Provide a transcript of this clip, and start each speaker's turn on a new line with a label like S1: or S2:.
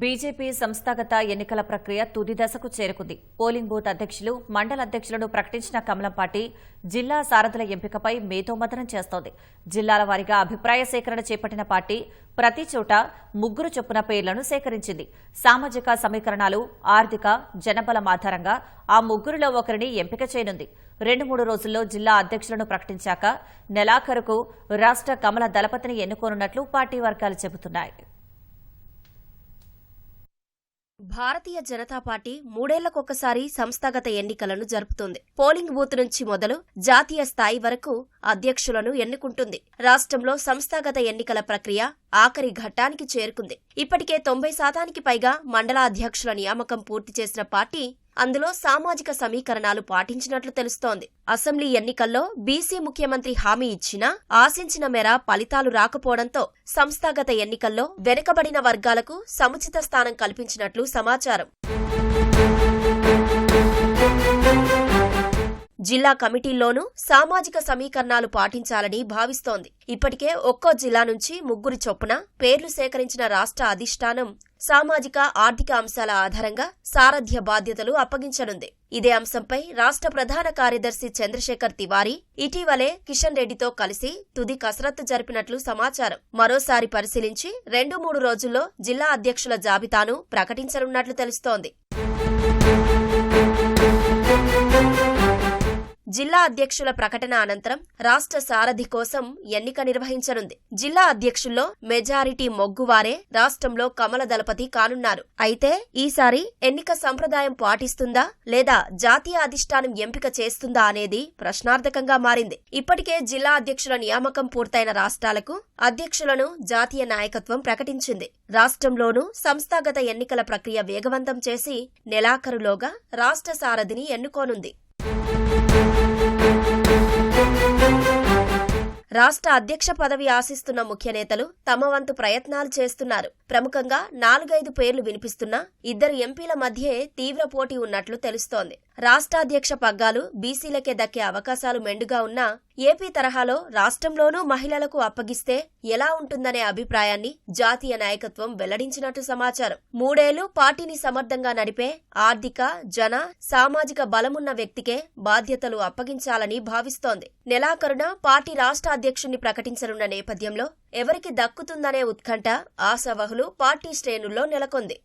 S1: BJP సంస్థాగత ఎన్నికల ప్రక్రియ తుది దశకు చేరుకుంది. పోలింగ్ బూత్ అధ్యక్షులు మండల అధ్యక్షులను ప్రకటించిన కమలం పార్టీ జిల్లా సారథుల ఎంపికపై మేధోమథనం చేస్తోంది. జిల్లాల వారీగా అభిప్రాయ సేకరణ చేపట్టిన పార్టీ ప్రతి చోట ముగ్గురు చొప్పున పేర్లను సేకరించింది. సామాజిక సమీకరణాలు ఆర్థిక జనబలం ఆధారంగా ఆ ముగ్గురులో ఒకరిని ఎంపిక చేయనుంది. రెండు మూడు రోజుల్లో జిల్లా అధ్యక్షులను ప్రకటించాక నెలాఖరుకు రాష్ట్ర కమల దళపతిని ఎన్నుకోనున్నట్లు పార్టీ వర్గాలు చెబుతున్నాయి.
S2: భారతీయ జనతా పార్టీ మూడేళ్ళకొకసారి సంస్థాగత ఎన్నికలను జరుపుతుంది. పోలింగ్ బూత్ నుంచి మొదలు జాతీయ స్థాయి వరకు అధ్యక్షులను ఎన్నుకుంటుంది. రాష్ట్రంలో సంస్థాగత ఎన్నికల ప్రక్రియ ఆఖరి ఘట్టానికి చేరుకుంది. ఇప్పటికే తొంభై శాతానికి పైగా మండల అధ్యక్షుల నియామకం పూర్తి చేసిన పార్టీ అందులో సామాజిక సమీకరణాలు పాటించినట్లు తెలుస్తోంది. అసెంబ్లీ ఎన్నికల్లో బీసీ ముఖ్యమంత్రి హామీ ఇచ్చినా ఆశించిన మేర ఫలితాలు రాకపోవడంతో సంస్థాగత ఎన్నికల్లో వెనుకబడిన వర్గాలకు సముచిత స్థానం కల్పించినట్లు సమాచారం. జిల్లా కమిటీల్లోనూ సామాజిక సమీకరణాలు పాటించాలని భావిస్తోంది. ఇప్పటికే ఒక్కో జిల్లా నుంచి ముగ్గురు చొప్పున పేర్లు సేకరించిన రాష్ట్ర అధిష్టానం సామాజిక ఆర్థిక అంశాల ఆధారంగా సారథ్య బాధ్యతలు అప్పగించనుంది. ఇదే అంశంపై రాష్ట్ర ప్రధాన కార్యదర్శి చంద్రశేఖర్ తివారీ ఇటీవలే కిషన్ రెడ్డితో కలిసి తుది కసరత్తు జరిపినట్లు సమాచారం. మరోసారి పరిశీలించి రెండు మూడు రోజుల్లో జిల్లా అధ్యక్షుల జాబితాను ప్రకటించనున్నట్లు తెలుస్తోంది. జిల్లా అధ్యక్షుల ప్రకటన అనంతరం రాష్ట్ర సారథి కోసం ఎన్నిక నిర్వహించనుంది. జిల్లా అధ్యక్షుల్లో మెజారిటీ మొగ్గువారే రాష్ట్రంలో కమల దళపతి కానున్నారు. అయితే ఈసారి ఎన్నిక సంప్రదాయం పాటిస్తుందా లేదా జాతీయ అధిష్టానం ఎంపిక చేస్తుందా అనేది ప్రశ్నార్థకంగా మారింది. ఇప్పటికే జిల్లా అధ్యక్షుల నియామకం పూర్తయిన రాష్ట్రాలకు అధ్యక్షులను జాతీయ నాయకత్వం ప్రకటించింది. రాష్ట్రంలోనూ సంస్థాగత ఎన్నికల ప్రక్రియ వేగవంతం చేసి నెలాఖరులోగా రాష్ట్ర సారథిని ఎన్నుకోనుంది. రాష్ట్ర అధ్యక్ష పదవి ఆశిస్తున్న ముఖ్య నేతలు తమ వంతు ప్రయత్నాలు చేస్తున్నారు. ప్రముఖంగా నాలుగైదు పేర్లు వినిపిస్తున్నా ఇద్దరు ఎంపీల మధ్యే తీవ్ర పోటీ ఉన్నట్లు తెలుస్తోంది. రాష్ట్రాధ్యక్ష పగ్గాలు బీసీలకే దక్కే అవకాశాలు మెండుగా ఉన్నా ఏపీ తరహాలో రాష్ట్రంలోనూ మహిళలకు అప్పగిస్తే ఎలా ఉంటుందనే అభిప్రాయాన్ని జాతీయ నాయకత్వం వెల్లడించినట్టు సమాచారం. మూడేళ్ళు పార్టీని సమర్థంగా నడిపే ఆర్థిక జన సామాజిక బలమున్న వ్యక్తికే బాధ్యతలు అప్పగించాలని భావిస్తోంది. నెలాఖరున పార్టీ రాష్ట్ర అధ్యక్షుణ్ణి ప్రకటించనున్న నేపథ్యంలో ఎవరికి దక్కుతుందనే ఉత్కంఠ ఆశావహులు పార్టీ శ్రేణుల్లో నెలకొంది.